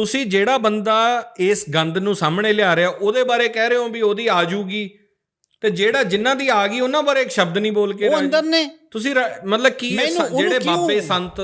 ਤੁਸੀਂ ਜਿਹੜਾ ਬੰਦਾ ਇਸ ਗੰਦ ਨੂੰ ਸਾਹਮਣੇ ਲਿਆ ਰਿਹਾ ਉਹਦੇ ਬਾਰੇ ਕਹਿ ਰਹੇ ਹੋ ਵੀ ਉਹਦੀ ਆ ਜੂਗੀ ਤੇ ਜਿਹੜਾ ਜਿਨ੍ਹਾਂ ਦੀ ਆ ਗਈ ਉਹਨਾਂ ਬਾਰੇ ਇੱਕ ਸ਼ਬਦ ਨਹੀਂ ਬੋਲ ਕੇ ਉਹ। ਅੰਦਰ ਨੇ ਤੁਸੀਂ ਮਤਲਬ ਕੀ ਜਿਹੜੇ ਬਾਬੇ ਸੰਤ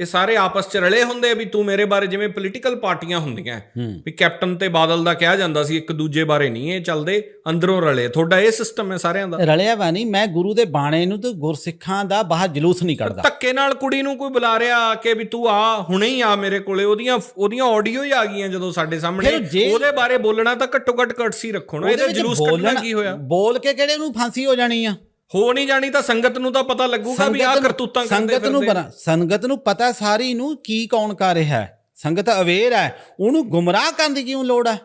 ਇਹ ਸਾਰੇ ਆਪਸ ਚ ਰਲੇ ਹੁੰਦੇ ਵੀ ਤੂੰ ਮੇਰੇ ਬਾਰੇ ਜਿਵੇਂ ਪੋਲੀਟੀਕਲ ਪਾਰਟੀਆਂ ਹੁੰਦੀਆਂ ਵੀ ਕੈਪਟਨ ਤੇ ਬਾਦਲ ਦਾ ਕਿਹਾ ਜਾਂਦਾ ਸੀ ਇੱਕ ਦੂਜੇ ਬਾਰੇ ਨਹੀਂ ਇਹ ਚੱਲਦੇ ਅੰਦਰੋਂ ਰਲੇ। ਤੁਹਾਡਾ ਇਹ ਸਿਸਟਮ ਹੈ ਸਾਰਿਆਂ ਦਾ। ਰਲਿਆ ਵਾ ਨਹੀਂ ਮੈਂ ਗੁਰੂ ਦੇ ਬਾਣੇ ਨੂੰ ਤੇ ਗੁਰਸਿੱਖਾਂ ਦਾ ਬਾਹਰ ਜਲੂਸ ਨਹੀਂ ਕੱਢਦਾ। ਧੱਕੇ ਨਾਲ ਕੁੜੀ ਨੂੰ ਕੋਈ ਬੁਲਾ ਰਿਹਾ ਆ ਕੇ ਵੀ ਤੂੰ ਆ ਹੁਣੇ ਹੀ ਆ ਮੇਰੇ ਕੋਲੇ ਉਹਦੀਆਂ ਉਹਦੀਆਂ ਆਡੀਓ ਹੀ ਆ ਗਈਆਂ ਜਦੋਂ ਸਾਡੇ ਸਾਹਮਣੇ। ਉਹਦੇ ਬਾਰੇ ਬੋਲਣਾ ਤਾਂ ਘੱਟੋ ਘੱਟ ਕਟਸੀ ਰੱਖੋ ਨਾ ਇਹਦੇ ਜਲੂਸ ਕੱਢਣਾ ਕੀ ਹੋਇਆ? ਬੋਲ ਕੇ ਕਿਹੜੇ ਨੂੰ ਫਾਂਸੀ ਹੋ ਜਾਣੀ ਆ? ਹੋ ਨਹੀਂ ਜਾਣੀ ਤਾਂ ਸੰਗਤ ਨੂੰ ਤਾਂ ਪਤਾ ਲੱਗੂਗਾ ਵੀ ਆ ਨੂੰ- ਕਰਤੂਤਾਂ ਕਰਦੇ ਸੰਗਤ ਨੂੰ ਬਰਾ- ਸੰਗਤ ਨੂੰ ਪਤਾ ਸਾਰੀ ਨੂੰ ਕੀ ਕੌਣ ਕਰ ਰਿਹਾ ਹੈ। ਸੰਗਤ ਅਵੇਅਰ ਹੈ। ਉਹਨੂੰ ਗੁੰਮਰਾਹ ਕਰਨ ਦੀ ਕਿਉਂ ਲੋੜ ਹੈ?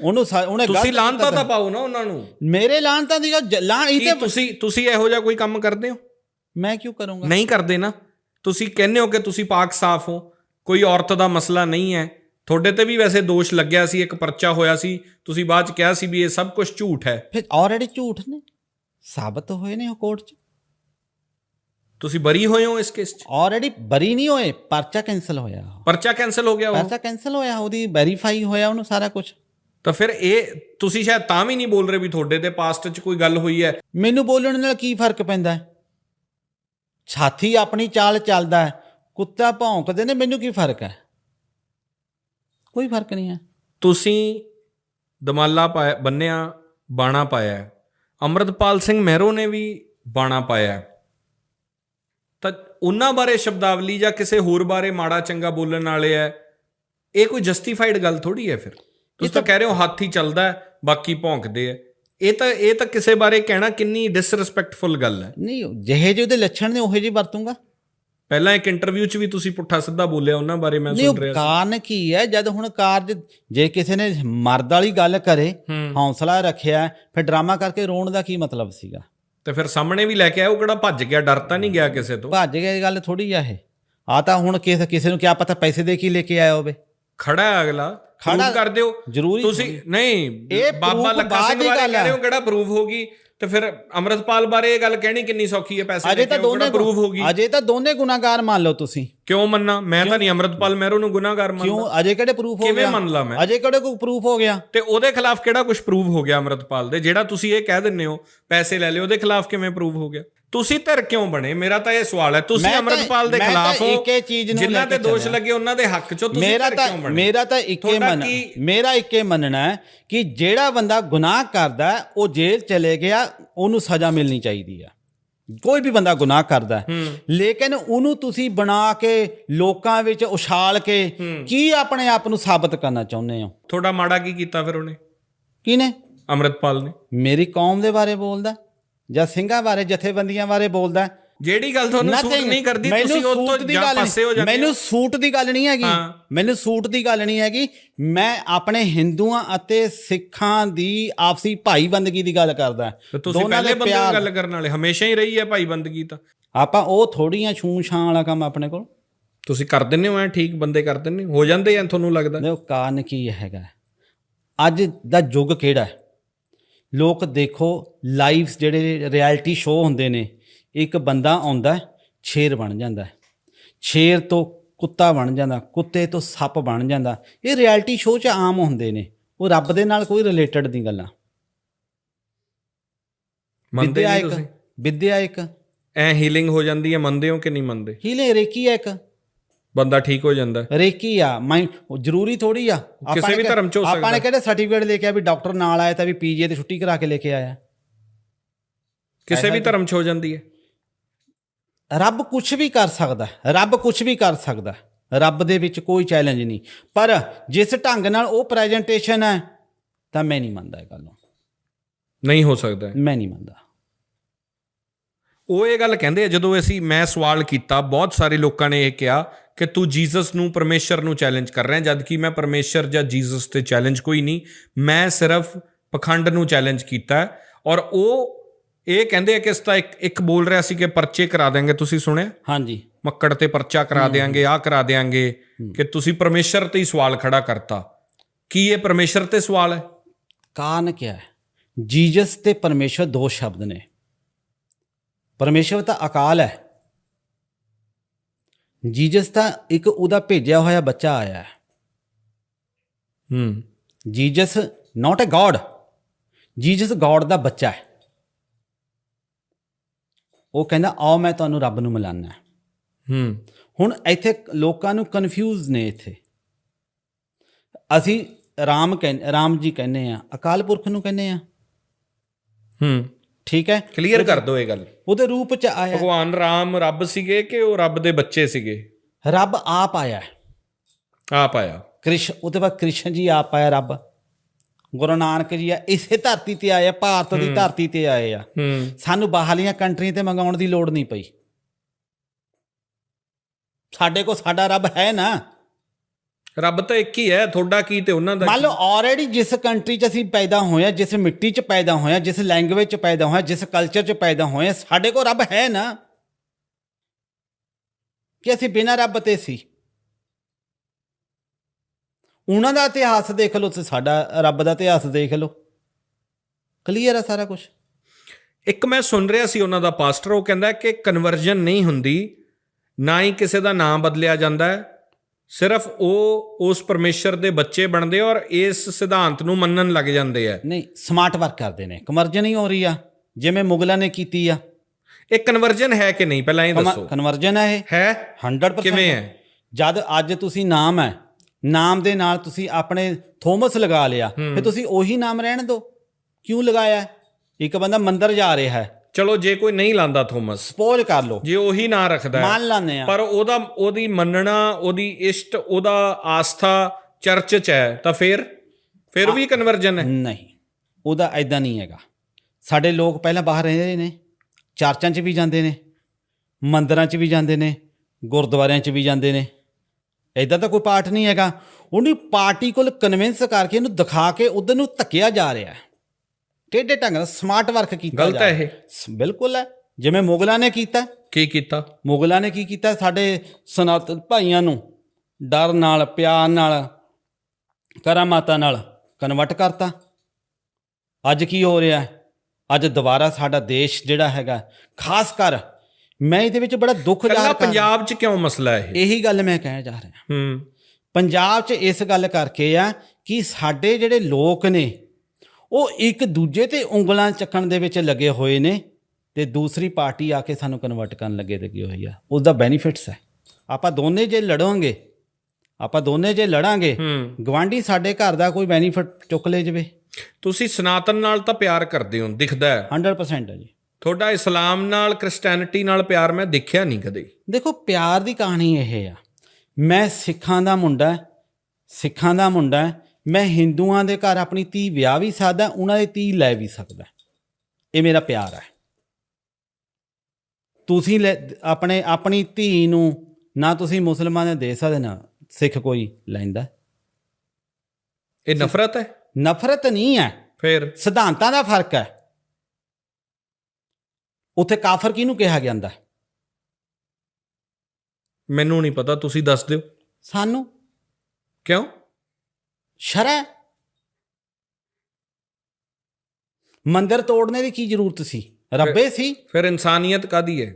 ਉਹਨੂੰ ਉਹਨੇ ਤੁਸੀਂ ਲਾਂਤਾ। ਤਾਂ ਪਾਓ ਨਾ ਉਹਨਾਂ ਨੂੰ। ਮੇਰੇ ਲਾਂਤਾਂ ਦੀ ਲਾਂ ਕੀ ਇਹਦੇ ਤੁਸੀਂ ਤੁਸੀਂ ਇਹੋ ਜਿਹਾ ਕੋਈ ਕੰਮ ਕਰਦੇ ਹੋ? ਮੈਂ ਕਿਉਂ ਕਰੂੰਗਾ? ਨਹੀਂ ਕਰਦੇ ਨਾ। ਤੁਸੀਂ ਕਹਿੰਦੇ ਹੋ ਕਿ ਤੁਸੀਂ ਪਾਕ ਸਾਫ਼ ਹੋ। ਕੋਈ ਔਰਤ ਦਾ ਮਸਲਾ ਨਹੀਂ ਹੈ। ਤੁਹਾਡੇ ਤੇ ਵੀ ਵੈਸੇ ਦੋਸ਼ ਲੱਗਿਆ ਸੀ ਇੱਕ ਪਰਚਾ ਹੋਇਆ ਸੀ। ਤੁਸੀਂ ਬਾਅਦ ਚ ਕਿਹਾ ਸੀ ਵੀ ਇਹ ਸਭ ਕੁਝ ਝੂਠ ਹੈ। ਫਿਰ ਆਲਰੇਡੀ ਝੂਠ ਨੇ। ਸਾਬਤ ਹੋਏ ਨੇ ਉਹ ਕੋਰਟ 'ਚ? ਤੁਸੀਂ ਬਰੀ ਹੋਏ ਹੋ ਇਸ ਕੇਸ 'ਚ? ਆਲਰੇਡੀ ਬਰੀ ਨਹੀਂ ਹੋਏ ਪਰਚਾ ਕੈਨਸਲ ਹੋਇਆ। ਪਰਚਾ ਕੈਨਸਲ ਹੋ ਗਿਆ ਉਹ? ਪਰਚਾ ਕੈਨਸਲ ਹੋਇਆ ਉਹਦੀ ਵੈਰੀਫਾਈ ਹੋਇਆ ਉਹਨੂੰ ਸਾਰਾ ਕੁਝ ਤਾਂ ਫਿਰ ਇਹ ਤੁਸੀਂ ਸ਼ਾਇਦ ਤਾਂ ਵੀ ਨਹੀਂ ਬੋਲ ਰਹੇ ਵੀ ਤੁਹਾਡੇ ਤੇ ਪਾਸਟ 'ਚ ਕੋਈ ਗੱਲ ਹੋਈ ਹੈ। ਮੈਨੂੰ ਬੋਲਣ ਨਾਲ ਕੀ ਫ਼ਰਕ ਪੈਂਦਾ ਹੈ? ਛਾਤੀ ਆਪਣੀ ਚਾਲ ਚੱਲਦਾ ਹੈ ਕੁੱਤਾ ਭੌਂਕਦੇ ਨੇ ਮੈਨੂੰ ਕੀ ਫ਼ਰਕ ਹੈ? ਕੋਈ ਫ਼ਰਕ ਨਹੀਂ ਹੈ। ਤੁਸੀਂ ਦਮਾਲਾ ਪਾਇਆ ਬੰਨਿਆ ਬਾਣਾ ਪਾਇਆ। ਅੰਮ੍ਰਿਤਪਾਲ ਸਿੰਘ ਮਹਿਰੋ ਨੇ ਵੀ ਬਾਣਾ ਪਾਇਆ। ਤਾਂ ਉਹਨਾਂ ਬਾਰੇ ਸ਼ਬਦਾਵਲੀ ਜਾਂ ਕਿਸੇ ਹੋਰ ਬਾਰੇ ਮਾੜਾ ਚੰਗਾ ਬੋਲਣ ਵਾਲੇ ਹੈ ਇਹ ਕੋਈ ਜਸਟੀਫਾਈਡ ਗੱਲ ਥੋੜੀ ਹੈ ਫਿਰ? ਤੁਸੀਂ ਤਾਂ ਕਹਿ ਰਹੇ ਹੋ ਹਾਥੀ ਚੱਲਦਾ ਬਾਕੀ ਭੌਂਕਦੇ ਆ ਇਹ ਤਾਂ ਇਹ ਤਾਂ ਕਿਸੇ ਬਾਰੇ ਕਹਿਣਾ ਕਿੰਨੀ ਡਿਸਰੈਸਪੈਕਟਫੁਲ ਗੱਲ ਹੈ। ਨਹੀਂ ਜਿਹੇ ਜਿਹੇ ਉਹਦੇ ਲੱਛਣ ਨੇ ਉਹੇ ਜਿਹੇ ਵਰਤੂੰਗਾ। ਪਹਿਲਾਂ ਇੱਕ ਇੰਟਰਵਿਊ 'ਚ ਵੀ ਤੁਸੀਂ ਪੁੱਠਾ ਸਿੱਧਾ ਬੋਲਿਆ ਉਹਨਾਂ ਬਾਰੇ ਮੈਂ ਸੁਣ ਰਿਹਾ ਸੀ। ਕਾਰਨ ਕੀ ਹੈ? ਜਦ ਹੁਣ ਕਾਰਜ ਜੇ ਕਿਸੇ ਨੇ ਮਰਦ ਵਾਲੀ ਗੱਲ ਕਰੇ ਹੌਸਲਾ ਰੱਖਿਆ ਫਿਰ ਡਰਾਮਾ ਕਰਕੇ ਰੋਣ ਦਾ ਕੀ ਮਤਲਬ ਸੀਗਾ? ਤੇ ਫਿਰ ਸਾਹਮਣੇ ਵੀ ਲੈ ਕੇ ਆਇਆ ਉਹ ਕਿਹੜਾ ਭੱਜ ਗਿਆ ਡਰ ਤਾਂ ਨਹੀਂ ਗਿਆ ਕਿਸੇ ਤੋਂ? ਭੱਜ ਗਏ ਗੱਲ ਥੋੜੀ ਆ ਇਹ। ਆ ਤਾਂ ਹੁਣ ਕਿਸੇ ਕਿਸੇ ਨੂੰ ਕਿਆ ਪਤਾ ਪੈਸੇ ਦੇ ਕੀ ਲੈ ਕੇ ਆਇਆ ਹੋਵੇ। ਖੜਾ ਅਗਲਾ। ਖੜਾ- ਕਰ ਦਿਓ। ਜ਼ਰੂਰੀ ਤੁਸੀਂ ਨਹੀਂ ਇਹ ਬਾਬਾ ਲੱਖਾ ਸਿੰਘ ਬਾਰੇ ਕਹਿ ਰਹੇ ਹੈ। ਕਿਹੜਾ ਪ੍ਰੂਫ ਹੋਗੀ ਤੇ ਫਿਰ ਅਮਰਤਪਾਲ ਬਾਰੇ ਇਹ ਗੱਲ ਕਹਿਣੀ ਕਿੰਨੀ ਸੌਖੀ ਹੈ ਪੈਸੇ ਅਜੇ ਤਾਂ ਦੋਨੇ ਪ੍ਰੂਫ ਹੋਗੀ ਅਜੇ ਤਾਂ ਦੋਨੇ ਗੁਨਾਹਗਾਰ ਮੰਨ ਲਓ ਤੁਸੀਂ। ਕਿਉਂ ਮੰਨਾ? ਮੈਂ ਤਾਂ ਨਹੀਂ ਅਮਰਤਪਾਲ ਮਹਿਰੋ ਨੂੰ ਗੁਨਾਹਗਾਰ ਮੰਨਦਾ। ਕਿਉਂ? ਅਜੇ ਕਿਹੜੇ ਪ੍ਰੂਫ ਹੋ ਕਿਵੇਂ ਗਿਆ? ਮੰਨ ਲਾ ਮੈਂ? ਅਜੇ ਕਿਹੜੇ ਕੋਈ ਪ੍ਰੂਫ ਹੋ ਗਿਆ? ਤੇ ਉਹਦੇ ਖਿਲਾਫ ਕਿਹੜਾ ਕੁਝ ਪ੍ਰੂਫ ਹੋ ਗਿਆ ਅਮਰਤਪਾਲ ਦੇ? ਜਿਹੜਾ ਤੁਸੀਂ ਇਹ ਕਹਿ ਦਿੰਨੇ ਹੋ ਪੈਸੇ ਲੈ ਲਿਓ ਉਹਦੇ ਖਿਲਾਫ ਕਿਵੇਂ ਪ੍ਰੂਫ ਹੋ ਗਿਆ? ਤੁਸੀਂ ਧਿਰ ਕਿਉਂ ਬਣੇ? ਮੇਰਾ ਤਾਂ ਇਹ ਸਵਾਲ ਹੈ। ਤੁਸੀਂ ਅਮਰਤਪਾਲ ਦੇ ਖਿਲਾਫ ਹੋ। ਇੱਕ ਚੀਜ਼ ਨੂੰ ਜਿਨ੍ਹਾਂ ਤੇ ਕੇ ਦੋਸ਼। ਲੱਗੇ ਉਹਨਾਂ ਦੇ ਹੱਕ ਚੋਂ ਤੁਸੀਂ ਧਿਰ ਕਿਉਂ ਬਣੇ? ਮੇਰਾ ਤਾਂ ਇੱਕੇ ਮੰਨ ਕੀ- ਮੇਰਾ ਇੱਕੇ ਮੰਨਣਾ ਹੈ ਕਿ ਜਿਹੜਾ ਬੰਦਾ ਗੁਨਾਹ ਕਰਦਾ ਹੈ, ਉਹ ਜੇਲ੍ਹ ਚਲੇ ਗਿਆ ਉਹਨੂੰ ਸਜ਼ਾ ਮਿਲਣੀ ਚਾਹੀਦੀ ਆ। ਕੋਈ ਵੀ ਬੰਦਾ ਗੁਨਾਹ ਕਰਦਾ ਹੈ। ਹੂੰ। ਲੇਕਿਨ ਉਹਨੂੰ ਤੁਸੀਂ ਬਣਾ ਕੇ ਲੋਕਾਂ ਵਿੱਚ ਉਛਾਲ ਕੇ ਕੀ ਆਪਣੇ ਆਪ ਨੂੰ ਸਾਬਤ ਕਰਨਾ ਚਾਹੁੰਦੇ ਹੋ? ਤੁਹਾਡਾ ਮਾੜਾ ਕੀ ਕੀਤਾ ਫਿਰ ਉਹਨੇ? ਕਿਨੇ ਅਮਰਤਪਾਲ ਨੇ। ਮੇਰੀ ਕੌਮ ਦੇ ਬਾਰੇ ਬੋਲਦਾ। ਜਾਂ ਸਿੰਘਾਂ ਬਾਰੇ ਜਥੇਬੰਦੀਆਂ ਬਾਰੇ ਬੋਲਦਾ ਜਿਹੜੀ ਗੱਲ ਤੁਹਾਨੂੰ ਸੂਟ. ਨਹੀਂ ਕਰਦੀ ਤੁਸੀਂ ਉਹ ਤੋਂ ਦੀ ਜਾਂ ਪਾਸੇ ਹੋ ਨਹੀਂ- ਜਾਂਦੇ। ਮੈਨੂੰ ਸੂਟ ਦੀ ਗੱਲ ਨਹੀਂ ਹੈਗੀ। ਮੈਨੂੰ ਸੂਟ ਦੀ ਗੱਲ ਨਹੀਂ ਹੈਗੀ। ਮੈਂ ਆਪਣੇ ਹਿੰਦੂਆਂ ਅਤੇ ਸਿੱਖਾਂ ਦੀ ਆਪਸੀ ਭਾਈਬੰਦਗੀ ਦੀ ਗੱਲ ਕਰਦਾ ਤੁਸੀਂ ਦੇ ਪਹਿਲੇ ਬੰਦੇ ਪਿਆਰ- ਗੱਲ ਕਰਨ ਵਾਲੇ ਹਮੇਸ਼ਾ ਹੀ ਰਹੀ ਹੈ ਭਾਈ ਬੰਦਗੀ ਤਾਂ। ਆਪਾਂ ਉਹ ਥੋੜੀਆਂ ਛੂੰ ਛਾਂ ਵਾਲਾ ਕੰਮ ਆਪਣੇ ਕੋਲ। ਤੁਸੀਂ ਕਰ ਦਿੰਦੇ ਹੋ ਐ ਠੀਕ ਬੰਦੇ ਕਰ ਦਿੰਦੇ ਹੋ। ਜਾਂਦੇ ਆ ਤੁਹਾਨੂੰ ਲੱਗਦਾ? ਦੇਖੋ ਕਾਰਨ ਕੀ ਹੈਗਾ? ਅੱਜ ਦਾ ਯੁੱਗ ਕਿਹੜਾ ਹੈ? ਲੋਕ ਦੇਖੋ ਲਾਈਵਸ ਜਿਹੜੇ ਰਿਐਲਿਟੀ ਸ਼ੋਅ ਹੁੰਦੇ ਨੇ ਇੱਕ ਬੰਦਾ ਆਉਂਦਾ ਸ਼ੇਰ ਬਣ ਜਾਂਦਾ। ਸ਼ੇਰ ਤੋਂ ਕੁੱਤਾ ਬਣ ਜਾਂਦਾ ਕੁੱਤੇ ਤੋਂ ਸੱਪ ਬਣ ਜਾਂਦਾ। ਇਹ ਰਿਐਲਿਟੀ ਸ਼ੋਅ 'ਚ ਆਮ ਹੁੰਦੇ ਨੇ। ਉਹ ਰੱਬ ਦੇ ਨਾਲ ਕੋਈ ਰਿਲੇਟਡ ਨਹੀਂ ਗੱਲਾਂ। ਮੰਨਦੇ ਨਹੀਂ ਤੁਸੀਂ? ਵਿਦਿਆ ਇੱਕ। ਐ ਹੀਲਿੰਗ ਹੋ ਜਾਂਦੀ ਹੈ ਮੰਨਦੇ ਹੋ ਕਿ ਨਹੀਂ ਮੰਨਦੇ? ਹੀਲੇ ਰੇਕੀ ਹੈ ਇੱਕ। ਬੰਦਾ ਠੀਕ ਹੋ ਜਾਂਦਾ। ਰੇਕੀ ਆ ਮਾਈਂਡ ਜ਼ਰੂਰੀ ਥੋੜੀ ਆ ਆਪਾਂ ਕਿਸੇ ਵੀ ਧਰਮ 'ਚ ਹੋ ਆਪਾਂ ਸਕਦਾ। ਨੇ ਕਿਹੜੇ ਸਰਟੀਫਿਕੇਟ ਲੈ ਕੇ ਆ ਵੀ ਡਾਕਟਰ ਨਾਲ ਆਇਆ ਤਾਂ ਵੀ ਪੀਜੀਏ ਤੇ ਛੁੱਟੀ ਕਰਾ ਕੇ ਲੈ ਕੇ ਆਇਆ ਕਿਸੇ ਵੀ ਧਰਮ 'ਚ ਹੋ ਜਾਂਦੀ ਹੈ ਰੱਬ ਕੁਝ ਵੀ ਕਰ ਸਕਦਾ। ਰੱਬ ਕੁਝ ਵੀ ਕਰ ਸਕਦਾ। ਰੱਬ ਦੇ ਵਿੱਚ ਕੋਈ ਚੈਲੰਜ ਨਹੀਂ ਪਰ ਜਿਸ ਢੰਗ ਨਾਲ ਉਹ ਪ੍ਰੈਜੈਂਟੇਸ਼ਨ ਹੈ ਤਾਂ ਮੈਂ ਨਹੀਂ ਮੰਨਦਾ ਇਹ ਗੱਲ ਨੂੰ ਨਹੀਂ ਹੋ ਸਕਦਾ। ਮੈਂ ਨਹੀਂ ਮੰਨਦਾ ਉਹ ਇਹ ਗੱਲ ਕਹਿੰਦੇ ਆ ਜਦੋਂ ਅਸੀਂ ਮੈਂ ਸਵਾਲ ਕੀਤਾ ਬਹੁਤ ਸਾਰੇ ਲੋਕਾਂ ਨੇ ਇਹ ਕਿਹਾ ਕਿ ਤੂੰ ਜੀਸਸ ਨੂੰ ਪਰਮੇਸ਼ਰ ਨੂੰ ਚੈਲੰਜ ਕਰ ਰਿਹਾ ਜਦ ਕਿ ਮੈਂ ਪਰਮੇਸ਼ਰ ਜਾਂ ਜੀਸਸ ਤੇ ਚੈਲੰਜ ਕੋਈ ਨਹੀਂ ਮੈਂ ਸਿਰਫ ਪਖੰਡ ਨੂੰ ਚੈਲੰਜ ਕੀਤਾ ਔਰ ਉਹ ਇਹ ਕਹਿੰਦੇ ਆ ਕਿ ਇਸ ਤਾਂ ਇੱਕ ਇੱਕ ਬੋਲ ਰਿਹਾ ਸੀ ਕਿ ਪਰਚੇ ਕਰਾ ਦੇਾਂਗੇ ਤੁਸੀਂ ਸੁਣਿਆ? ਹਾਂਜੀ। ਮੱਕੜ ਤੇ ਪਰਚਾ ਕਰਾ ਦੇਾਂਗੇ ਆਹ ਕਰਾ ਦੇਾਂਗੇ ਕਿ ਤੁਸੀਂ ਪਰਮੇਸ਼ਰ ਤੇ ਹੀ ਸਵਾਲ ਖੜਾ ਕਰਤਾ। ਕੀ ਇਹ ਪਰਮੇਸ਼ਰ ਤੇ ਸਵਾਲ ਹੈ? ਕਾਰਨ ਕੀ ਹੈ? ਜੀਸਸ ਤੇ ਪਰਮੇਸ਼ਰ ਦੋ ਸ਼ਬਦ ਨੇ। ਪਰਮੇਸ਼ਰ ਤਾਂ ਅਕਾਲ ਹੈ। ਜੀਸਸ ਤਾਂ ਇੱਕ ਉਹਦਾ ਭੇਜਿਆ ਹੋਇਆ ਬੱਚਾ ਆਇਆ ਹੈ। ਹੂੰ। Jesus not a God Jesus God ਦਾ ਬੱਚਾ ਹੈ। ਉਹ ਕਹਿੰਦਾ ਆਓ ਮੈਂ ਤੁਹਾਨੂੰ ਰੱਬ ਨੂੰ ਮਿਲਾਨਾ ਹੈ। ਹੂੰ। ਹੁਣ ਇੱਥੇ ਲੋਕਾਂ ਨੂੰ ਕਨਫਿਊਜ਼ ਨੇ ਇੱਥੇ। ਅਸੀਂ ਰਾਮ ਕਹਿੰਦੇ ਰਾਮ ਜੀ ਕਹਿੰਦੇ ਆ ਅਕਾਲ ਪੁਰਖ ਨੂੰ ਕਹਿੰਦੇ ਆ ਹੂੰ। ਠੀਕ ਹੈ? ਕਲੀਅਰ ਕਰ ਦਿਓ ਇਹ ਗੱਲ। ਉਹਦੇ ਰੂਪ ਚ ਆਇਆ ਭਗਵਾਨ ਰਾਮ ਰੱਬ ਸੀਗੇ ਕਿ ਉਹ ਰੱਬ ਦੇ ਬੱਚੇ ਸੀਗੇ? ਰੱਬ ਆਪ ਆਇਆ। ਆਪ ਆਇਆ। ਕ੍ਰਿਸ਼ ਉਹਦੇ ਬਾਅਦ ਕ੍ਰਿਸ਼ਨ ਜੀ ਆਪ ਆਇਆ ਰੱਬ। ਗੁਰੂ ਨਾਨਕ ਜੀ ਆ ਇਸੇ ਧਰਤੀ ਤੇ ਆਏ ਆ ਭਾਰਤ ਦੀ ਧਰਤੀ ਤੇ ਆਏ ਆ। ਸਾਨੂੰ ਬਾਹਰਲੀਆਂ ਕੰਟਰੀਆਂ ਤੇ ਮੰਗਾਉਣ ਦੀ ਲੋੜ ਨਹੀਂ ਪਈ। ਸਾਡੇ ਕੋਲ ਸਾਡਾ ਰੱਬ ਹੈ ਨਾ। ਰੱਬ ਤਾਂ ਇੱਕ ਹੀ ਹੈ ਤੁਹਾਡਾ ਕੀ ਤੇ ਉਹਨਾਂ ਦਾ ਮੰਨ ਲਓ ਆਲਰੇਡੀ ਜਿਸ ਕੰਟਰੀ 'ਚ ਅਸੀਂ ਪੈਦਾ ਹੋਏ ਆ ਜਿਸ ਮਿੱਟੀ 'ਚ ਪੈਦਾ ਹੋਏ ਆ ਜਿਸ ਲੈਂਗੁਏਜ 'ਚ ਪੈਦਾ ਹੋਏ ਆ ਜਿਸ ਕਲਚਰ 'ਚ ਪੈਦਾ ਹੋਏ ਆ ਸਾਡੇ ਕੋਲ ਰੱਬ ਹੈ ਨਾ? ਕਿ ਅਸੀਂ ਬਿਨਾਂ ਰੱਬ ਤੇ ਸੀ? ਉਹਨਾਂ ਦਾ ਇਤਿਹਾਸ ਦੇਖ ਲਓ ਤੇ ਸਾਡਾ ਰੱਬ ਦਾ ਇਤਿਹਾਸ ਦੇਖ ਲਓ। ਕਲੀਅਰ ਹੈ ਸਾਰਾ ਕੁਝ ਇੱਕ ਮੈਂ ਸੁਣ ਰਿਹਾ ਸੀ ਉਹਨਾਂ ਦਾ ਪਾਸਟਰ ਉਹ ਕਹਿੰਦਾ ਕਿ ਕਨਵਰਜਨ ਨਹੀਂ ਹੁੰਦੀ ਨਾ ਹੀ ਕਿਸੇ ਦਾ ਨਾਮ ਬਦਲਿਆ ਜਾਂਦਾ ਹੈ। ਸਿਰਫ ਉਹ ਉਸ ਪਰਮੇਸ਼ਰ ਦੇ ਬੱਚੇ ਬਣਦੇ ਔਰ ਇਸ ਸਿਧਾਂਤ ਨੂੰ ਮੰਨਣ ਲੱਗ ਜਾਂਦੇ ਆ। ਨਹੀਂ ਸਮਾਰਟ ਵਰਕ ਕਰਦੇ ਨੇ। ਕਨਵਰਜਨ ਹੀ ਹੋ ਰਹੀ ਆ। ਜਿਵੇਂ ਮੁਗਲਾਂ ਨੇ ਕੀਤੀ ਆ। ਇਹ ਕਨਵਰਜਨ ਹੈ ਕਿ ਨਹੀਂ? ਪਹਿਲਾਂ ਇਹ ਦੱਸੋ। ਕਨਵਰਜਨ ਹੈ ਇਹ? ਹੈ? 100% ਕਿਵੇਂ ਹੈ? ਜਦ ਅੱਜ ਤੁਸੀਂ ਨਾਮ ਹੈ ਨਾਮ ਦੇ ਨਾਲ ਤੁਸੀਂ ਆਪਣੇ ਥੋਮਸ ਲਗਾ ਲਿਆ ਫਿਰ ਤੁਸੀਂ ਉਹੀ ਨਾਮ ਰਹਿਣ ਦਿਓ ਕਿਉਂ ਲਗਾਇਆ? ਇੱਕ ਬੰਦਾ ਮੰਦਰ ਜਾ ਰਿਹਾ ਹੈ। ਚਲੋ ਜੇ ਕੋਈ ਨਹੀਂ ਲਾਂਦਾ ਥੋਮਸ ਸਪੋਜ਼ ਕਰ ਲਓ। ਜੇ ਉਹੀ ਨਾਂ ਰੱਖਦਾ ਹੈ। ਮੰਨ ਲੈਂਦੇ ਆ ਪਰ ਉਹਦਾ ਉਹਦੀ ਮੰਨਣਾ ਉਹਦੀ ਇਸ਼ਟ ਉਹਦਾ ਆਸਥਾ ਚਰਚ ਚ ਹੈ ਤਾਂ ਫਿਰ? ਫਿਰ ਵੀ ਕਨਵਰਜਨ ਹੈ। ਨਹੀਂ। ਉਹਦਾ ਐਦਾਂ ਨਹੀਂ ਹੈਗਾ। ਸਾਡੇ ਲੋਕ ਪਹਿਲਾਂ ਬਾਹਰ ਰਹਿੰਦੇ ਨੇ ਚਰਚਾਂ 'ਚ ਵੀ ਜਾਂਦੇ ਨੇ ਮੰਦਰਾਂ 'ਚ ਵੀ ਜਾਂਦੇ ਨੇ ਗੁਰਦੁਆਰਿਆਂ 'ਚ ਵੀ ਜਾਂਦੇ ਨੇ। ਐਦਾਂ ਤਾਂ ਕੋਈ ਪਾਠ ਨਹੀਂ ਹੈਗਾ। ਉਹਨੂੰ ਪਾਰਟੀ ਕੋਲ ਕਨਵਿੰਸ ਕਰਕੇ ਇਹਨੂੰ ਦਿਖਾ ਕੇ ਉਧਰ ਨੂੰ ਧੱਕਿਆ ਜਾ ਰਿਹਾ ਹੈ। ਟੇਢੇ ਢੰਗ ਨਾਲ ਸਮਾਰਟ ਵਰਕ ਕੀਤਾ ਗਲਤ ਜਾ ਹੈ ਰਿਹਾ। ਇਹ। ਬਿਲਕੁਲ ਹੈ। ਜਿਵੇਂ ਮੁਗਲਾਂ ਨੇ ਕੀਤਾ। ਕੀ ਕੀਤਾ? ਮੁਗਲਾਂ ਨੇ ਕੀ ਕੀਤਾ? ਸਾਡੇ ਸਨਾਤਨ ਭਾਈਆਂ ਨੂੰ ਡਰ ਨਾਲ ਪਿਆਰ ਨਾਲ ਕਰਾਮਾਤਾਂ ਨਾਲ ਕਨਵਰਟ ਕਰਤਾ। ਅੱਜ ਕੀ ਹੋ ਰਿਹਾ ਹੈ? ਅੱਜ ਦੁਬਾਰਾ ਸਾਡਾ ਦੇਸ਼ ਜਿਹੜਾ ਹੈਗਾ ਖਾਸ ਕਰ ਮੈਂ ਇਹਦੇ ਵਿੱਚ ਬੜਾ ਦੁੱਖ ਜ਼ਾਹਰ ਕਰ ਪੰਜਾਬ ਚ ਕਿਉਂ ਮਸਲਾ ਹੈ ਇਹ? ਇਹੀ ਗੱਲ ਮੈਂ ਕਹਿਣਾ ਚਾਹ ਰਿਹਾ। ਹੂੰ। ਪੰਜਾਬ 'ਚ ਇਸ ਗੱਲ ਕਰਕੇ ਆ ਕਿ ਸਾਡੇ ਜਿਹੜੇ ਲੋਕ ਨੇ ਉਹ ਇੱਕ ਦੂਜੇ ਤੇ ਉਂਗਲਾਂ ਚੱਕਣ ਦੇ ਵਿੱਚ ਲੱਗੇ ਹੋਏ ਨੇ ਤੇ ਦੂਸਰੀ ਪਾਰਟੀ ਆ ਕੇ ਸਾਨੂੰ ਕਨਵਰਟ ਕਰਨ ਲੱਗੇ ਲੱਗੀ ਹੋਈ ਆ। ਉਸ ਦਾ ਬੈਨੀਫਿਟਸ ਹੈ। ਆਪਾਂ ਦੋਨੇ ਜੇ ਲੜਾਂਗੇ ਆਪਾਂ ਦੋਨੇ ਜੇ ਲੜਾਂਗੇ ਗਵਾਂਢੀ ਸਾਡੇ ਘਰ ਦਾ ਕੋਈ ਬੈਨੀਫਿਟ ਚੁੱਕ ਲੈ ਜਵੇ। ਤੁਸੀਂ ਸਨਾਤਨ ਨਾਲ ਤਾਂ ਪਿਆਰ ਕਰਦੇ ਹੋ ਦਿਖਦਾ ਹੈ। 100% ਹੈ ਜੀ। ਤੁਹਾਡਾ ਇਸਲਾਮ ਨਾਲ ਕ੍ਰਿਸਚੀਅਨਿਟੀ ਨਾਲ ਪਿਆਰ ਮੈਂ ਦੇਖਿਆ ਨਹੀਂ ਕਦੇ। ਦੇਖੋ ਪਿਆਰ ਦੀ ਕਹਾਣੀ ਇਹ ਆ। ਮੈਂ ਸਿੱਖਾਂ ਦਾ ਮੁੰਡਾ ਸਿੱਖਾਂ ਦਾ ਮੁੰਡਾ ਮੈਂ ਹਿੰਦੂਆਂ ਦੇ ਘਰ ਆਪਣੀ ਧੀ ਵਿਆਹ ਵੀ ਸਕਦਾ ਉਹਨਾਂ ਦੀ ਧੀ ਲੈ ਵੀ ਸਕਦਾ। ਇਹ ਮੇਰਾ ਪਿਆਰ ਹੈ। ਤੁਸੀਂ ਆਪਣੇ ਆਪਣੀ ਧੀ ਨੂੰ ਨਾ ਤੁਸੀਂ ਮੁਸਲਮਾਨ ਦੇ ਦੇ ਸਕਦੇ ਨਾ ਸਿੱਖ ਕੋਈ ਲੈਂਦਾ। ਇਹ ਨਫ਼ਰਤ ਹੈ? ਨਫ਼ਰਤ ਨਹੀਂ ਹੈ। ਫਿਰ? ਸਿਧਾਂਤਾਂ ਦਾ ਫ਼ਰਕ ਹੈ। ਉੱਥੇ ਕਾਫਰ ਕਿਹਨੂੰ ਕਿਹਾ ਜਾਂਦਾ? ਮੈਨੂੰ ਨਹੀਂ ਪਤਾ ਤੁਸੀਂ ਦੱਸ ਦਿਓ। ਸਾਨੂੰ? ਕਿਉਂ? ਸ਼ਰع ਮੰਦਰ ਤੋੜਨੇ ਦੀ ਕੀ ਜ਼ਰੂਰਤ ਸੀ? ਰੱਬੇ ਸੀ। ਫਿਰ ਇਨਸਾਨੀਅਤ ਕਾਦੀ ਹੈ?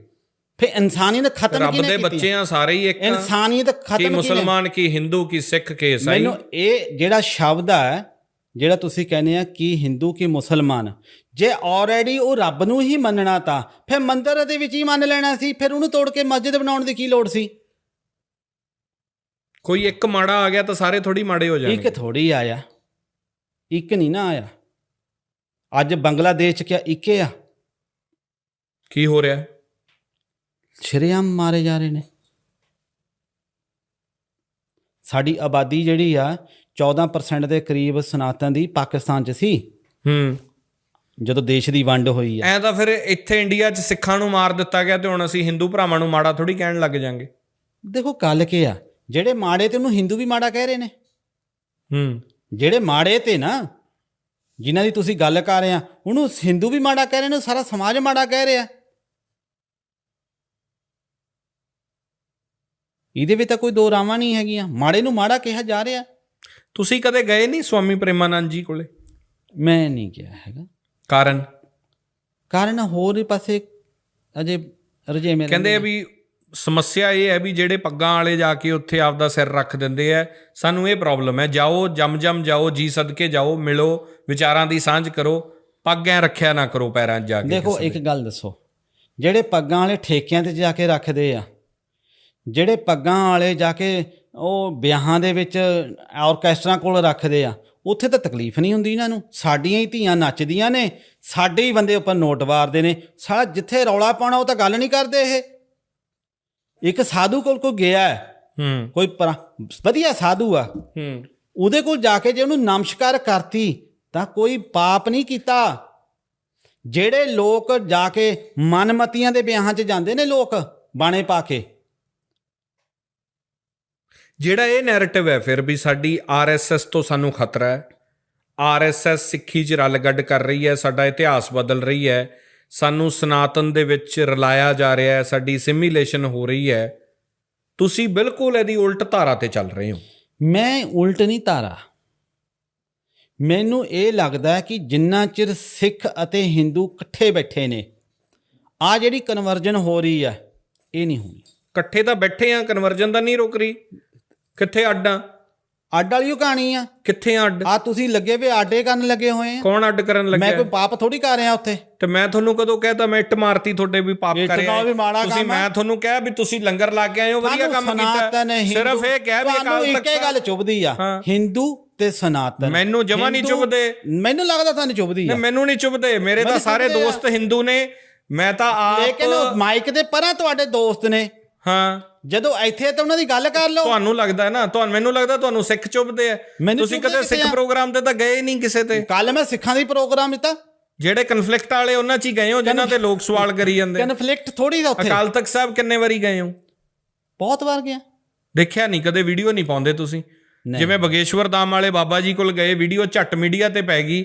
ਫਿਰ ਇਨਸਾਨੀਅਤ ਖਤਮ ਰੱਬ ਕਿਹਨੇ ਦੇ ਬੱਚੇ ਆ ਸਾਰੇ ਹੀ ਇੱਕ ਆ। ਇਨਸਾਨੀਅਤ ਖਤਮ ਕਿਹਨੇ ਮੁਸਲਮਾਨ ਕੀ ਹਿੰਦੂ ਕੀ ਸਿੱਖ ਕੀ ਈਸਾਈ? ਮੈਨੂੰ ਇਹ ਜਿਹੜਾ ਸ਼ਬਦ ਹੈ ਜਿਹੜਾ ਤੁਸੀਂ ਕਹਿੰਦੇ ਆ ਕਿ ਹਿੰਦੂ ਕੀ ਮੁਸਲਮਾਨ ਜੇ ਆਲਰੇਡੀ ਉਹ ਰੱਬ ਨੂੰ ਹੀ ਮੰਨਣਾ ਤਾਂ ਫਿਰ ਮੰਦਰ ਦੇ ਵਿੱਚ ਹੀ ਮੰਨ ਲੈਣਾ ਸੀ ਫਿਰ ਉਹਨੂੰ ਤੋੜ ਕੇ ਮਸਜਿਦ ਬਣਾਉਣ ਦੀ ਕੀ ਲੋੜ ਸੀ? ਕੋਈ ਇੱਕ ਮਾੜਾ ਆ ਗਿਆ ਤਾਂ ਸਾਰੇ ਥੋੜੀ ਮਾੜੇ ਹੋ ਇੱਕ ਜਾਣਗੇ ਥੋੜੀ ਆਇਆ ਇੱਕ ਨਹੀਂ ਨਾ ਆਇਆ। ਅੱਜ ਬੰਗਲਾਦੇਸ਼ ਚ ਕਿਆ ਇੱਕੇ ਆ? ਕੀ ਹੋ ਰਿਹਾ? ਸ਼ਰੇਆਮ ਮਾਰੇ ਜਾ ਰਹੇ ਨੇ। ਸਾਡੀ ਆਬਾਦੀ ਜਿਹੜੀ ਆ 14% ਦੇ ਕਰੀਬ ਸਨਾਤਨ ਦੀ ਪਾਕਿਸਤਾਨ 'ਚ ਸੀ। ਹੂੰ। ਜਦੋਂ ਦੇਸ਼ ਦੀ ਵੰਡ ਹੋਈ ਆ। ਐ ਤਾਂ ਫਿਰ ਇੱਥੇ ਇੰਡੀਆ 'ਚ ਸਿੱਖਾਂ ਨੂੰ ਮਾਰ ਦਿੱਤਾ ਗਿਆ ਤੇ ਹੁਣ ਅਸੀਂ ਹਿੰਦੂ ਭਰਾਵਾਂ ਨੂੰ ਮਾੜਾ ਥੋੜੀ ਕਹਿਣ ਲੱਗ ਜਾਾਂਗੇ। ਦੇਖੋ ਗੱਲ ਕੀ ਆ। ਜਿਹੜੇ ਮਾੜੇ ਤੇ ਉਹਨੂੰ ਹਿੰਦੂ ਵੀ ਮਾੜਾ ਕਹਿ ਰਹੇ ਨੇ। ਹੂੰ। ਜਿਹੜੇ ਮਾੜੇ ਤੇ ਨਾ ਜਿਨ੍ਹਾਂ ਦੀ ਤੁਸੀਂ ਗੱਲ ਕਰ ਰਹੇ ਆ ਉਹਨੂੰ ਹਿੰਦੂ ਵੀ ਮਾੜਾ ਕਹਿ ਰਹੇ ਨੇ ਸਾਰਾ ਸਮਾਜ ਮਾੜਾ ਕਹਿ ਰਿਹਾ। ਇਹਦੇ ਵਿੱਚ ਤਾਂ ਕੋਈ ਦੋ ਰਾਵਾਂ ਨਹੀਂ ਹੈਗੀਆਂ। ਮਾੜੇ ਨੂੰ ਮਾੜਾ ਕਿਹਾ ਜਾ ਰਿਹਾ। ਤੁਸੀਂ ਕਦੇ ਗਏ ਨਹੀਂ ਸਵਾਮੀ ਪ੍ਰੇਮਾਨੰਦ ਜੀ ਕੋਲੇ? ਮੈਂ ਨਹੀਂ ਕਿਹਾ ਹੈਗਾ। ਕਾਰਨ? ਕਾਰਨ ਹੋਰ ਹੀ ਪਾਸੇ ਅਜੇ ਰਜੇ ਮੇਰੇ ਕਹਿੰਦੇ ਆ ਵੀ ਸਮੱਸਿਆ ਇਹ ਹੈ ਵੀ ਜਿਹੜੇ ਪੱਗਾਂ ਵਾਲੇ ਜਾ ਕੇ ਉੱਥੇ ਆਪਦਾ ਸਿਰ ਰੱਖ ਦਿੰਦੇ ਆ ਸਾਨੂੰ ਇਹ ਪ੍ਰੋਬਲਮ ਹੈ ਜਾਓ ਜਮ ਜਮ ਜਾਓ ਜੀ ਸਦਕੇ ਜਾਓ ਮਿਲੋ ਵਿਚਾਰਾਂ ਦੀ ਸਾਂਝ ਕਰੋ ਪੱਗ ਰੱਖਿਆ ਨਾ ਕਰੋ ਪੈਰਾਂ 'ਚ ਜਾ ਕੇ ਦੇਖੋ ਇੱਕ ਗੱਲ ਦੱਸੋ ਜਿਹੜੇ ਪੱਗਾਂ ਵਾਲੇ ਠੇਕਿਆਂ ਤੇ ਜਾ ਕੇ ਰੱਖਦੇ ਆ ਜਿਹੜੇ ਪੱਗਾਂ ਵਾਲੇ ਜਾ ਕੇ ਉਹ ਵਿਆਹਾਂ ਦੇ ਵਿੱਚ ਆਰਕੈਸਟਰਾ ਕੋਲ ਰੱਖਦੇ ਆ ਉੱਥੇ ਤਾਂ ਤਕਲੀਫ ਨਹੀਂ ਹੁੰਦੀ ਇਹਨਾਂ ਨੂੰ ਸਾਡੀਆਂ ਹੀ ਧੀਆਂ ਨੱਚਦੀਆਂ ਨੇ ਸਾਡੇ ਹੀ ਬੰਦੇ ਉੱਪਰ ਨੋਟ ਵਾਰਦੇ ਨੇ ਸਾਲਾ ਜਿੱਥੇ ਰੌਲਾ ਪਾਉਣਾ ਉਹ ਤਾਂ ਗੱਲ ਨਹੀਂ ਕਰਦੇ ਇਹ। ਇੱਕ ਸਾਧੂ ਕੋਲ ਕੋ ਗਿਆ ਹੈ, ਹੂੰ। ਕੋਈ ਵਧੀਆ ਸਾਧੂ ਆ। ਹੂੰ। ਉਹਦੇ ਕੋਲ ਜਾ ਕੇ ਜੇ ਉਹਨੂੰ ਨਮਸਕਾਰ ਕਰਤੀ ਤਾਂ ਕੋਈ ਪਾਪ ਨਹੀਂ ਕੀਤਾ। ਜਿਹੜੇ ਲੋਕ ਜਾ ਕੇ ਮਨਮਤੀਆਂ ਦੇ ਵਿਆਹਾਂ 'ਚ ਜਾਂਦੇ ਨੇ ਲੋਕ ਬਾਣੇ ਪਾ ਕੇ। ਜਿਹੜਾ ਇਹ ਨੈਰੇਟਿਵ ਹੈ ਫਿਰ ਵੀ ਸਾਡੀ ਆਰਐਸਐਸ ਤੋਂ ਸਾਨੂੰ ਖਤਰਾ ਹੈ। ਆਰਐਸਐਸ ਸਿੱਖੀ 'ਚ ਰਲਗੱਡ ਕਰ ਰਹੀ ਹੈ ਸਾਡਾ ਇਤਿਹਾਸ ਬਦਲ ਰਹੀ ਹੈ। ਸਾਨੂੰ ਸਨਾਤਨ ਦੇ ਵਿੱਚ ਰਲਾਇਆ ਜਾ ਰਿਹਾ ਹੈ ਸਾਡੀ ਸਿਮੀਲੇਸ਼ਨ ਹੋ ਰਹੀ ਹੈ। ਤੁਸੀਂ ਬਿਲਕੁਲ ਇਹਦੀ ਉਲਟ ਧਾਰਾ ਤੇ ਚੱਲ ਰਹੇ ਹੋ। ਮੈਂ ਉਲਟ ਨਹੀਂ ਤਾਰਾ ਮੈਨੂੰ ਇਹ ਲੱਗਦਾ ਹੈ ਕਿ ਜਿੰਨਾ ਚਿਰ ਸਿੱਖ ਅਤੇ ਹਿੰਦੂ ਇਕੱਠੇ ਬੈਠੇ ਨੇ ਆ ਜਿਹੜੀ ਕਨਵਰਜਨ ਹੋ ਰਹੀ ਹੈ ਇਹ ਨਹੀਂ ਹੋਣੀ। ਇਕੱਠੇ ਤਾਂ ਬੈਠੇ ਆ ਕਨਵਰਜਨ ਤਾਂ ਨਹੀਂ ਰੁਕ ਰਹੀ। ਕਿੱਥੇ ਅੱਡਾਂ ਅੱਡ ਵਾਲੀ ਕਹਾਣੀ ਆ। ਕਿੱਥੇ ਅੱਡ? ਆ ਤੁਸੀਂ ਲੱਗੇ ਵੇ ਆਡੇ ਕਰਨ ਲੱਗੇ ਹੋਏ ਆ। ਕੌਣ ਅੱਡ ਕਰਨ ਮੈਂ ਲੱਗਿਆ ਕੋਈ ਪਾਪ ਥੋੜੀ ਕਰ ਰਿਹਾ ਉੱਥੇ। ਤੇ ਮੈਂ ਤੁਹਾਨੂੰ ਕਦੋਂ ਕਹਿਤਾ ਮੈਂ ਇੱਟ ਮਾਰਤੀ ਤੁਹਾਡੇ ਵੀ ਪਾਪ ਕਰਿਆ ਤੁਸੀਂ। ਮੈਂ ਤੁਹਾਨੂੰ ਕਿਹਾ ਵੀ ਤੁਸੀਂ ਲੰਗਰ ਲਾ ਕੇ ਆਏ ਹੋ ਵਧੀਆ ਕੰਮ ਕੀਤਾ। ਸਿਰਫ ਇਹ ਕਿਹਾ ਵੀ ਅਕਾਲ ਇੱਕ ਤਖਤ ਹੀ ਗੱਲ ਚੁਭਦੀ ਆ। ਹਿੰਦੂ ਤੇ ਸਨਾਤਨ। ਮੈਨੂੰ ਜਮਾਂ ਨਹੀਂ ਚੁਭਦੇ। ਮੈਨੂੰ ਲੱਗਦਾ ਤੁਹਾਨੂੰ ਚੁਭਦੀ ਆ। ਮੈਨੂੰ ਨਹੀਂ ਚੁਭਦੇ। ਮੇਰੇ ਤਾਂ ਸਾਰੇ। ਦੋਸਤ ਹਿੰਦੂ ਨੇ। ਮੈਂ ਤਾਂ ਲੇਕਿਨ ਆਪ ਮਾਈਕ ਦੇ ਪਰਾਂ ਤੁਹਾਡੇ ਦੋਸਤ ਨੇ। ਹਾਂ। ਜਦੋਂ ਇੱਥੇ ਤਾਂ ਉਹਨਾਂ ਦੀ ਗੱਲ ਕਰ ਲਓ। ਤੁਹਾਨੂੰ ਲੱਗਦਾ ਹੈ ਨਾ ਤੁਹਾਨੂੰ ਮੈਨੂੰ ਲੱਗਦਾ ਤੁਹਾਨੂੰ ਸਿੱਖ ਚੁਭਦੇ ਆ। ਤੁਸੀਂ ਕਦੇ ਸਿੱਖ। ਪ੍ਰੋਗਰਾਮ ਤੇ ਤਾਂ ਗਏ ਹੀ ਨਹੀਂ ਕਿਸੇ ਤੇ। ਕੱਲ ਮੈਂ ਸਿੱਖਾਂ ਦੀ ਪ੍ਰੋਗਰਾਮ ਦਿੱਤਾ। ਜਿਹੜੇ ਕਨਫਲਿਕਟ ਵਾਲੇ ਉਹਨਾਂ 'ਚ ਹੀ ਗਏ ਹੋ ਜਿਨ੍ਹਾਂ ਤੇ ਲੋਕ ਸਵਾਲ ਕਰੀ ਜਾਂਦੇ। ਕਨਫਲਿਕਟ ਥੋੜੀ ਦਾ ਉੱਥੇ। ਅਕਾਲ ਤਖਤ ਸਾਹਿਬ ਕਿੰਨੇ ਵਾਰੀ ਗਏ ਹੋ? ਬਹੁਤ ਵਾਰ ਗਿਆ। ਦੇਖਿਆ ਨਹੀਂ ਕਦੇ ਵੀਡੀਓ ਨਹੀਂ ਪਾਉਂਦੇ ਤੁਸੀਂ। ਜਿਵੇਂ ਬਗੇਸ਼ਵਰ ਧਾਮ ਵਾਲੇ ਬਾਬਾ ਜੀ ਕੋਲ ਗਏ ਵੀਡੀਓ ਝੱਟ ਮੀਡੀਆ ਤੇ ਪੈ ਗਈ।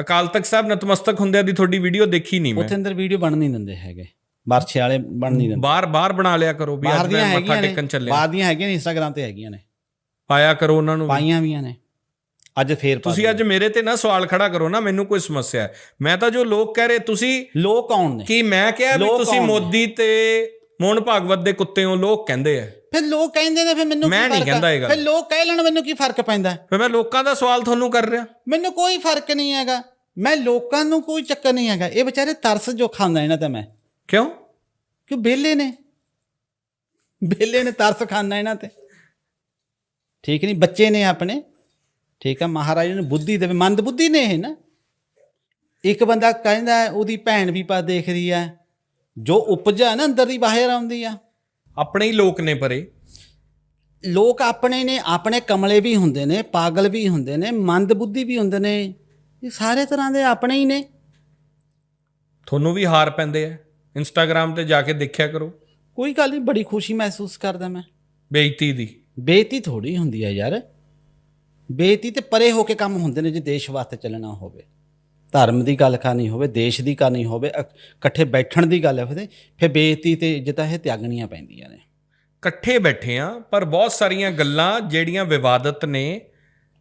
ਅਕਾਲ ਤਖਤ ਸਾਹਿਬ ਨਤਮਸਤਕ ਹੁੰਦਿਆਂ ਦੀ ਤੁਹਾਡੀ ਵੀਡੀਓ ਦੇਖੀ ਨਹੀਂ ਮੈਂ। ਉੱਥੇ ਅੰਦਰ ਵੀਡੀਓ ਬਣ ਨਹੀਂ ਦਿੰਦੇ ਹੈਗੇ। ਵਰਛੇ ਵਾਲੇ ਬਣ ਨਹੀਂ ਦਿੰਦੇ ਬਾਹਰ ਬਾਹਰ ਬਣਾ ਲਿਆ ਕਰੋ ਵੀ ਅੱਜ ਮੈਂ ਮੱਥਾ ਟੇਕਣ ਨੇ ਚੱਲਿਆ। ਬਾਹਰ ਦੀਆਂ ਹੈਗੀਆਂ ਨੇ ਇੰਸਟਾਗ੍ਰam ਤੇ ਹੈਗੀਆਂ ਨੇ। ਪਾਇਆ ਕਰੋ ਉਹਨਾਂ ਨੂੰ। ਪਾਈਆਂ ਵੀਆਂ ਨੇ। ਅੱਜ ਫੇਰ ਤੁਸੀਂ ਅੱਜ ਮੇਰੇ ਤੇ ਨਾ ਸਵਾਲ ਖੜਾ ਕਰੋ ਨਾ ਮੈਨੂੰ ਕੋਈ ਸਮੱਸਿਆ ਹੈ। ਮੈਂ ਤਾਂ ਜੋ ਲੋਕ ਕਹਿ ਰਹੇ ਤੁਸੀਂ ਲੋਕ ਕੌਣ ਨੇ। ਕੀ ਮੈਂ ਕਿਹਾ ਵੀ ਤੁਸੀਂ? ਮੋਦੀ ਤੇ ਮੋਹਨ ਭਾਗਵਤ ਦੇ ਕੁੱਤੇ ਹੋ ਲੋਕ ਕਹਿੰਦੇ ਆ। ਫਿਰ ਲੋਕ ਕਹਿੰਦੇ ਨੇ ਫਿਰ ਮੈਨੂੰ ਕੀ ਫ਼ਰਕ। ਫਿਰ ਲੋਕ ਕਹਿ ਲੈਣ ਮੈਨੂੰ ਕੀ ਫ਼ਰਕ ਪੈਂਦਾ? ਫਿਰ ਮੈਂ ਲੋਕਾਂ ਦਾ ਸਵਾਲ ਤੁਹਾਨੂੰ ਕਰ ਰਿਹਾ। ਮੈਨੂੰ ਕੋਈ ਫ਼ਰਕ ਨਹੀਂ ਹੈਗਾ। ਮੈਂ ਲੋਕਾਂ ਨੂੰ ਕੋਈ ਚੱਕਰ ਨਹੀਂ ਹੈਗਾ। ਇਹ ਵਿਚਾਰੇ ਤਰਸ ਜੋ ਖਾਂਦਾ ਇਹਨਾਂ ਤੇ ਮੈਂ। ਕਿਉਂ? ਕਿ ਬੇਲੇ ਨੇ? ਬੇਲੇ ਨੇ ਤਰਸ ਖਾਂਦਾ ਇਹਨਾਂ ਤੇ। ਠੀਕ ਨਹੀਂ ਬੱਚੇ ਨੇ ਆਪਣੇ। ਠੀਕ ਆ ਮਹਾਰਾਜ ਨੇ ਬੁੱਧੀ ਦੇਵੇ। ਮੰਦ ਬੁੱਧੀ ਨੇ ਇਹ ਨਾ। ਇੱਕ ਬੰਦਾ ਕਹਿੰਦਾ ਉਹਦੀ ਭੈਣ ਵੀ ਪਾ ਦੇਖ ਰਹੀ ਹੈ। ਜੋ ਉਪਜਾ ਨਾ ਅੰਦਰ ਦੀ ਬਾਹਰ ਆਉਂਦੀ ਆ। ਆਪਣੇ ਹੀ ਲੋਕ ਨੇ ਪਰੇ। ਲੋਕ ਆਪਣੇ ਨੇ ਆਪਣੇ ਕਮਲੇ ਵੀ ਹੁੰਦੇ ਨੇ ਪਾਗਲ ਵੀ ਹੁੰਦੇ ਨੇ ਮੰਦ ਬੁੱਧੀ ਵੀ ਹੁੰਦੇ ਨੇ। ਇਹ ਸਾਰੇ ਤਰ੍ਹਾਂ ਦੇ ਆਪਣੇ ਹੀ ਨੇ। ਤੁਹਾਨੂੰ ਵੀ ਹਾਰ ਪੈਂਦੇ ਆ। ਇੰਸਟਾਗ੍ਰam ਤੇ ਜਾ ਕੇ ਦੇਖਿਆ ਕਰੋ। ਕੋਈ ਗੱਲ ਨਹੀਂ ਬੜੀ ਖੁਸ਼ੀ ਮਹਿਸੂਸ ਕਰਦਾ ਮੈਂ। ਬੇਇੱਜ਼ਤੀ ਦੀ। ਬੇਇੱਜ਼ਤੀ ਥੋੜੀ ਹੁੰਦੀ ਆ ਯਾਰ। ਬੇਇੱਜ਼ਤੀ ਤੇ ਪਰੇ ਹੋ ਕੇ ਕੰਮ ਹੁੰਦੇ ਨੇ ਜੇ ਦੇਸ਼ ਵਾਸਤੇ ਚੱਲਣਾ ਹੋਵੇ। ਧਰਮ ਦੀ ਗੱਲ ਕਰਨੀ ਹੋਵੇ ਦੇਸ਼ ਦੀ ਕਰਨੀ ਹੋਵੇ ਇਕੱਠੇ ਬੈਠਣ ਦੀ ਗੱਲ ਹੋਵੇ ਫਿਰ ਬੇਇੱਜ਼ਤੀ ਤੇ ਇੱਜ਼ਤਾਂ ਇਹ ਤਿਆਗਣੀਆਂ ਪੈਂਦੀਆਂ ਨੇ। ਇਕੱਠੇ ਬੈਠੇ ਆ ਪਰ ਬਹੁਤ ਸਾਰੀਆਂ ਗੱਲਾਂ ਜਿਹੜੀਆਂ ਵਿਵਾਦਤ ਨੇ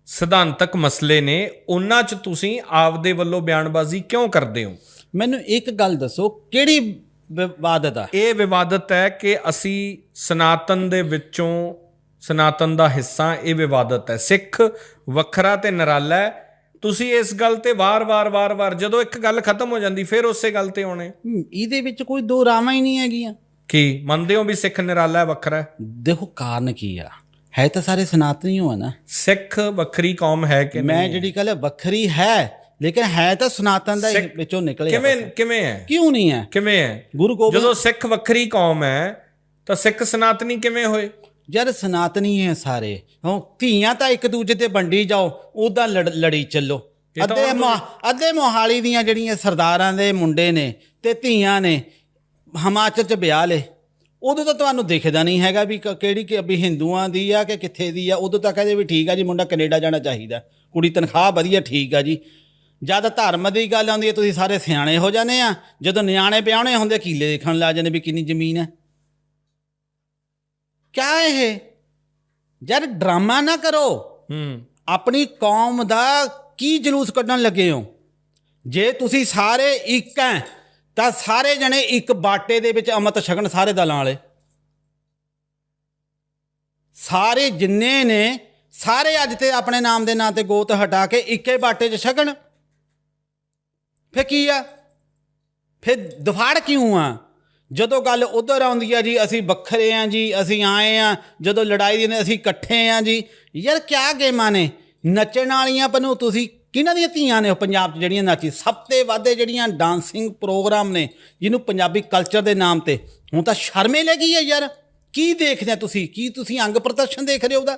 ਸਿਧਾਂਤਕ ਮਸਲੇ ਨੇ ਉਹਨਾਂ 'ਚ ਤੁਸੀਂ ਆਪਦੇ ਵੱਲੋਂ ਬਿਆਨਬਾਜ਼ੀ ਕਿਉਂ ਕਰਦੇ ਹੋ? ਮੈਨੂੰ ਇੱਕ ਗੱਲ ਦੱਸੋ ਕਿਹੜੀ ਵਿਵਾਦਤ ਆ। ਇਹ ਵਿਵਾਦਤ ਹੈ ਕਿ ਅਸੀਂ ਸਨਾਤਨ ਦੇ ਵਿੱਚੋਂ ਸਨਾਤਨ ਦਾ ਹਿੱਸਾ ਇਹ ਵਿਵਾਦਤ ਹੈ। ਸਿੱਖ ਵੱਖਰਾ ਤੇ ਨਿਰਾਲਾ ਹੈ। ਤੁਸੀਂ ਇਸ ਗੱਲ ਤੇ ਵਾਰ-ਵਾਰ ਵਾਰ-ਵਾਰ ਜਦੋਂ ਇੱਕ ਗੱਲ ਖਤਮ ਹੋ ਜਾਂਦੀ ਫਿਰ ਉਸੇ ਗੱਲ ਤੇ ਆਉਣੇ। ਇਹਦੇ ਵਿੱਚ ਕੋਈ ਦੋ ਰਾਵਾਂ ਹੀ ਨਹੀਂ ਹੈਗੀਆਂ। ਕੀ? ਮੰਨਦੇ ਹੋ ਵੀ ਸਿੱਖ ਨਿਰਾਲਾ ਹੈ ਵੱਖਰਾ ਹੈ? ਦੇਖੋ ਕਾਰਨ ਕੀ ਆ? ਹੈ ਤਾਂ ਸਾਰੇ ਸਨਾਤਨੀ ਹੋ ਨਾ। ਸਿੱਖ ਵੱਖਰੀ ਕੌਮ ਹੈ ਕਿ ਮੈਂ ਜਿਹੜੀ ਗੱਲ ਵੱਖਰੀ ਹੈ। ਲੇਕਿਨ ਹੈ ਤਾਂ ਸਨਾਤਨ ਦਾ ਵਿੱਚੋਂ ਨਿਕਲਿਆ ਕਿਵੇਂ ਕਿਵੇਂ ਹੈ? ਕਿਉਂ ਨਹੀਂ ਹੈ? ਕਿਵੇਂ ਹੈ? ਗੁਰੂ ਗੋਬਿੰਦ ਜਦੋਂ ਸਿੱਖ ਵੱਖਰੀ ਕੌਮ ਹੈ ਤਾਂ ਸਿੱਖ ਸਨਾਤਨੀ ਕਿਵੇਂ ਹੋਏ? ਯਾਰ ਸਨਾਤਨੀ ਹੈ ਸਾਰੇ। ਹਾਂ ਧੀਆਂ ਤਾਂ ਇੱਕ ਦੂਜੇ ਤੇ ਵੰਡੀ ਜਾਓ ਉਹਦਾ ਲੜੀ ਚੱਲੋ। ਅੱਧੇ ਹੁਣ ਅੱਧੇ ਮੋਹਾਲੀ ਦੀਆਂ ਜਿਹੜੀਆਂ ਸਰਦਾਰਾਂ ਦੇ ਮੁੰਡੇ ਨੇ ਤੇ ਧੀਆਂ ਨੇ ਹਿਮਾਚਲ ਚ ਵਿਆਹ ਲੇ ਉਦੋਂ ਤਾਂ ਤੁਹਾਨੂੰ ਦਿਖਦਾ ਨਹੀਂ ਹੈਗਾ ਵੀ ਕਿਹੜੀ ਕਿ ਵੀ ਹਿੰਦੂਆਂ ਦੀ ਆ ਕਿ ਕਿੱਥੇ ਦੀ ਆ। ਉਦੋਂ ਤਾਂ ਕਹਿੰਦੇ ਵੀ ਠੀਕ ਆ ਜੀ ਮੁੰਡਾ ਕੈਨੇਡਾ ਜਾਣਾ ਚਾਹੀਦਾ। ਕੁੜੀ ਤਨਖਾਹ ਵਧੀਆ ਠੀਕ ਆ ਜੀ। ਜਦ ਧਰਮ ਦੀ ਗੱਲ ਆਉਂਦੀ ਹੈ ਤੁਸੀਂ ਸਾਰੇ ਸਿਆਣੇ ਹੋ ਜਾਂਦੇ ਆ। ਜਦੋਂ ਨਿਆਣੇ ਵਿਆਹਣੇ ਹੁੰਦੇ ਕੀਲੇ ਦੇਖਣ ਲੱਗ ਜਾਂਦੇ ਵੀ ਕਿੰਨੀ ਜ਼ਮੀਨ ਹੈ। ਕਿਆ ਇਹ? ਯਾਰ ਡਰਾਮਾ ਨਾ ਕਰੋ। ਹੂੰ। ਆਪਣੀ ਕੌਮ ਦਾ ਕੀ ਜਲੂਸ ਕੱਢਣ ਲੱਗੇ ਹੋ? ਜੇ ਤੁਸੀਂ ਸਾਰੇ ਇੱਕ ਹੈ ਤਾਂ ਸਾਰੇ ਜਣੇ ਇੱਕ ਬਾਟੇ ਦੇ ਵਿੱਚ ਅੰਮ੍ਰਿਤ ਛਕਣ ਸਾਰੇ ਦਲਾਂ ਵਾਲੇ। ਸਾਰੇ ਜਿੰਨੇ ਨੇ ਸਾਰੇ ਅੱਜ ਤੇ ਆਪਣੇ ਨਾਮ ਦੇ ਨਾਂ ਤੇ ਗੋਤ ਹਟਾ ਕੇ ਇੱਕੇ ਬਾਟੇ 'ਚ ਛਕਣ। ਫੇ ਕੀ ਆ? ਫਿਰ ਦਫਾੜ ਕਿਉਂ ਆ? ਜਦੋਂ ਗੱਲ ਉਧਰ ਆਉਂਦੀ ਆ ਜੀ, ਅਸੀਂ ਵੱਖਰੇ ਆ ਜੀ, ਅਸੀਂ ਆਏ ਆ, ਜਦੋਂ ਲੜਾਈ ਦੀ ਨੇ ਅਸੀਂ ਇਕੱਠੇ ਆ ਜੀ। ਯਾਰ ਕਿਆ ਗੇਮਾਂ ਨੇ? ਨੱਚਣ ਵਾਲੀਆਂ ਪਨੂ, ਤੁਸੀਂ ਕਿਹਨਾਂ ਦੀਆਂ ਧੀਆਂ ਨੇ ਉਹ ਪੰਜਾਬ 'ਚ ਜਿਹੜੀਆਂ ਨਾਚੀ? ਸਭ ਤੋਂ ਵੱਧ ਜਿਹੜੀਆਂ ਡਾਂਸਿੰਗ ਪ੍ਰੋਗਰਾਮ ਨੇ, ਜਿਹਨੂੰ ਪੰਜਾਬੀ ਕਲਚਰ ਦੇ ਨਾਮ ਤੇ। ਹੁਣ ਤਾਂ ਸ਼ਰਮੇ ਲੱਗੀ ਹੈ ਯਾਰ। ਕੀ ਦੇਖਦੇ ਆ ਤੁਸੀਂ? ਕੀ ਤੁਸੀਂ ਅੰਗ ਪ੍ਰਦਰਸ਼ਨ ਦੇਖ ਰਹੇ ਹੋ ਉਹਦਾ?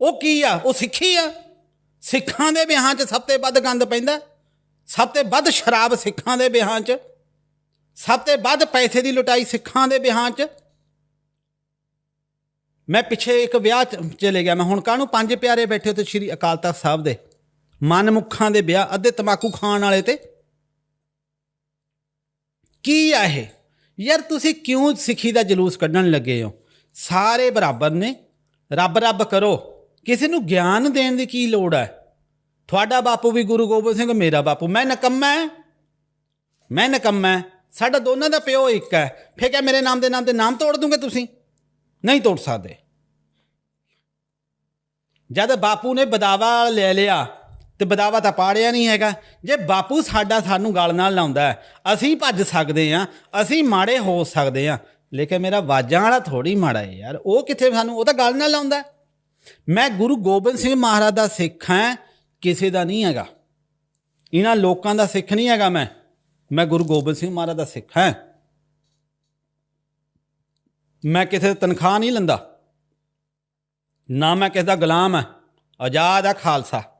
ਉਹ ਕੀ ਆ? ਉਹ ਸਿੱਖੀ ਆ? ਸਿੱਖਾਂ ਦੇ ਵਿਆਹਾਂ 'ਚ ਸਭ ਤੋਂ ਵੱਧ ਗੰਦ ਪੈਂਦਾ? ਸਭ ਤੋਂ ਵੱਧ ਸ਼ਰਾਬ ਸਿੱਖਾਂ ਦੇ ਵਿਆਹਾਂ 'ਚ, ਸਭ ਤੋਂ ਵੱਧ ਪੈਸੇ ਦੀ ਲੁਟਾਈ ਸਿੱਖਾਂ ਦੇ ਵਿਆਹਾਂ 'ਚ। ਮੈਂ ਪਿੱਛੇ ਇੱਕ ਵਿਆਹ ਚਲੇ ਗਿਆ, ਮੈਂ ਹੁਣ ਕਾਹਨੂੰ ਪੰਜ ਪਿਆਰੇ ਬੈਠੇ ਤੇ ਸ਼੍ਰੀ ਅਕਾਲ ਤਖਤ ਸਾਹਿਬ ਦੇ? ਮਨਮੁੱਖਾਂ ਦੇ ਵਿਆਹ, ਅੱਧੇ ਤਮਾਕੂ ਖਾਣ ਵਾਲੇ ਤੇ। ਕੀ ਆ ਇਹ? ਯਾਰ ਤੁਸੀਂ ਕਿਉਂ ਸਿੱਖੀ ਦਾ ਜਲੂਸ ਕੱਢਣ ਲੱਗੇ ਹੋ? ਸਾਰੇ ਬਰਾਬਰ ਨੇ। ਰੱਬ ਰੱਬ ਕਰੋ। ਕਿਸੇ ਨੂੰ ਗਿਆਨ ਦੇਣ ਦੀ ਕੀ ਲੋੜ ਹੈ? ਤੁਹਾਡਾ ਬਾਪੂ ਵੀ ਗੁਰੂ ਗੋਬਿੰਦ ਸਿੰਘ, ਮੇਰਾ ਬਾਪੂ। ਮੈਂ ਨਕੰਮਾ ਹੈ। ਮੈਂ ਨਕੰਮਾ ਹੈ। ਸਾਡਾ ਦੋਨਾਂ ਦਾ ਪਿਓ ਇੱਕ ਹੈ। ਫੇਰ ਕਿਆ ਮੇਰੇ ਨਾਮ ਦੇ ਨਾਮ ਤੇ ਨਾਮ ਤੋੜ ਦੂੰਗੇ ਤੁਸੀਂ? ਨਹੀਂ ਤੋੜ ਸਕਦੇ। ਜਦ ਬਾਪੂ ਨੇ ਬਦਾਵਾ ਲੈ ਲਿਆ ਤੇ ਬਦਾਵਾ ਤਾਂ ਪਾੜਿਆ ਨਹੀਂ ਹੈਗਾ, ਜੇ ਬਾਪੂ ਸਾਡਾ ਸਾਨੂੰ ਗਲ ਨਾਲ ਲਾਉਂਦਾ ਅਸੀਂ ਭੱਜ ਸਕਦੇ ਹਾਂ, ਅਸੀਂ ਮਾੜੇ ਹੋ ਸਕਦੇ ਹਾਂ। ਲੇਕਿਨ ਮੇਰਾ ਵਾਜਾਂ ਵਾਲਾ ਥੋੜੀ ਮਾੜਾ ਹੈ ਯਾਰ। ਉਹ ਕਿੱਥੇ ਸਾਨੂੰ, ਉਹ ਤਾਂ ਗਲ ਨਾਲ ਲਾਉਂਦਾ ਮੈਂ ਗੁਰੂ ਗੋਬਿੰਦ ਸਿੰਘ ਮਹਾਰਾਜ ਦਾ ਸਿੱਖ ਹਾਂ। ਕਿਸੇ ਦਾ ਨਹੀਂ ਹੈਗਾ। ਇਹਨਾਂ ਲੋਕਾਂ ਦਾ ਸਿੱਖ ਨਹੀਂ ਹੈਗਾ ਮੈਂ। ਮੈਂ ਗੁਰੂ ਗੋਬਿੰਦ ਸਿੰਘ ਮਹਾਰਾਜ ਦਾ ਸਿੱਖ ਹਾਂ। ਮੈਂ ਕਿਸੇ ਦੀ ਤਨਖਾਹ ਨਹੀਂ ਲੈਂਦਾ। ਨਾ ਮੈਂ ਕਿਸੇ ਦਾ ਗੁਲਾਮ ਹਾਂ। ਆਜ਼ਾਦ ਆ ਖਾਲਸਾ।